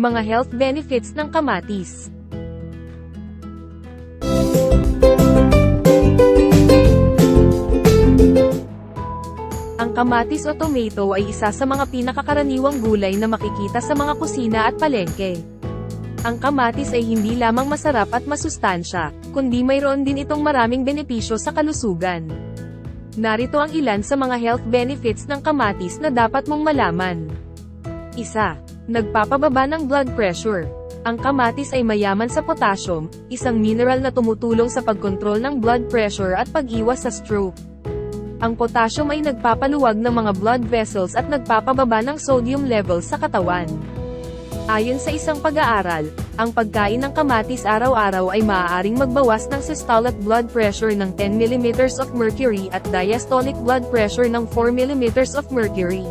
Mga health benefits ng kamatis. Ang kamatis o tomato ay isa sa mga pinakakaraniwang gulay na makikita sa mga kusina at palengke. Ang kamatis ay hindi lamang masarap at masustansya, kundi mayroon din itong maraming benepisyo sa kalusugan. Narito ang ilan sa mga health benefits ng kamatis na dapat mong malaman. Isa. Nagpapababa ng blood pressure. Ang kamatis ay mayaman sa potassium, isang mineral na tumutulong sa pagkontrol ng blood pressure at pag-iwas sa stroke. Ang potassium ay nagpapaluwag ng mga blood vessels at nagpapababa ng sodium levels sa katawan. Ayon sa isang pag-aaral, ang pagkain ng kamatis araw-araw ay maaaring magbawas ng systolic blood pressure ng 10 mm of mercury at diastolic blood pressure ng 4 mm of mercury.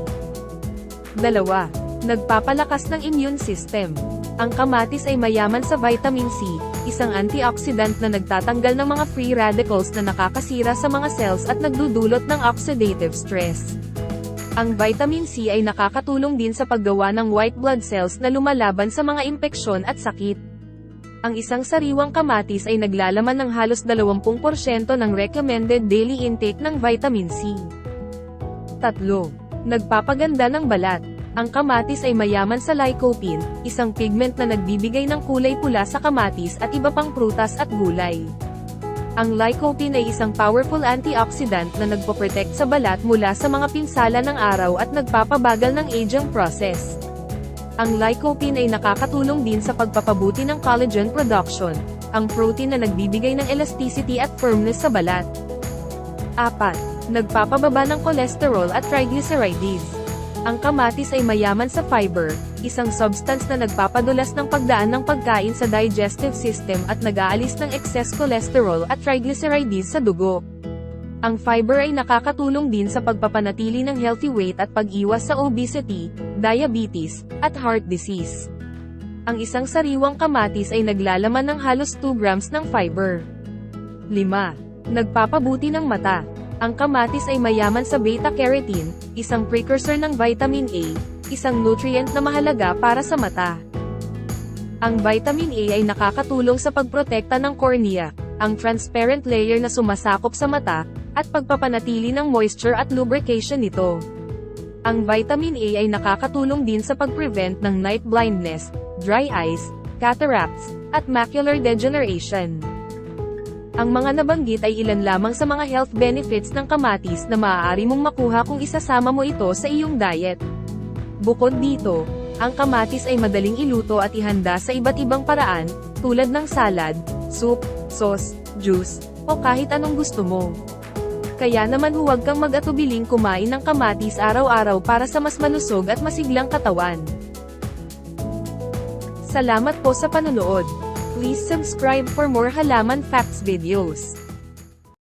Dalawa. Nagpapalakas ng immune system. Ang kamatis ay mayaman sa vitamin C, isang antioxidant na nagtatanggal ng mga free radicals na nakakasira sa mga cells at nagdudulot ng oxidative stress. Ang vitamin C ay nakakatulong din sa paggawa ng white blood cells na lumalaban sa mga impeksyon at sakit. Ang isang sariwang kamatis ay naglalaman ng halos 20% ng recommended daily intake ng vitamin C. Tatlo. Nagpapaganda ng balat. Ang kamatis ay mayaman sa lycopene, isang pigment na nagbibigay ng kulay pula sa kamatis at iba pang prutas at gulay. Ang lycopene ay isang powerful antioxidant na nagpoprotect sa balat mula sa mga pinsala ng araw at nagpapabagal ng aging process. Ang lycopene ay nakakatulong din sa pagpapabuti ng collagen production, ang protein na nagbibigay ng elasticity at firmness sa balat. 4. Nagpapababa ng cholesterol at triglycerides. Ang kamatis ay mayaman sa fiber, isang substance na nagpapadulas ng pagdaan ng pagkain sa digestive system at nag-aalis ng excess cholesterol at triglycerides sa dugo. Ang fiber ay nakakatulong din sa pagpapanatili ng healthy weight at pag-iwas sa obesity, diabetes, at heart disease. Ang isang sariwang kamatis ay naglalaman ng halos 2 grams ng fiber. 5. Nagpapabuti ng mata. Ang kamatis ay mayaman sa beta-carotene, isang precursor ng vitamin A, isang nutrient na mahalaga para sa mata. Ang vitamin A ay nakakatulong sa pagprotekta ng cornea, ang transparent layer na sumasakop sa mata, at pagpapanatili ng moisture at lubrication nito. Ang vitamin A ay nakakatulong din sa pag-prevent ng night blindness, dry eyes, cataracts, at macular degeneration. Ang mga nabanggit ay ilan lamang sa mga health benefits ng kamatis na maaari mong makuha kung isasama mo ito sa iyong diet. Bukod dito, ang kamatis ay madaling iluto at ihanda sa iba't ibang paraan, tulad ng salad, soup, sauce, juice, o kahit anong gusto mo. Kaya naman huwag kang mag-atubiling kumain ng kamatis araw-araw para sa mas malusog at masiglang katawan. Salamat po sa panonood. Please subscribe for more halaman facts videos.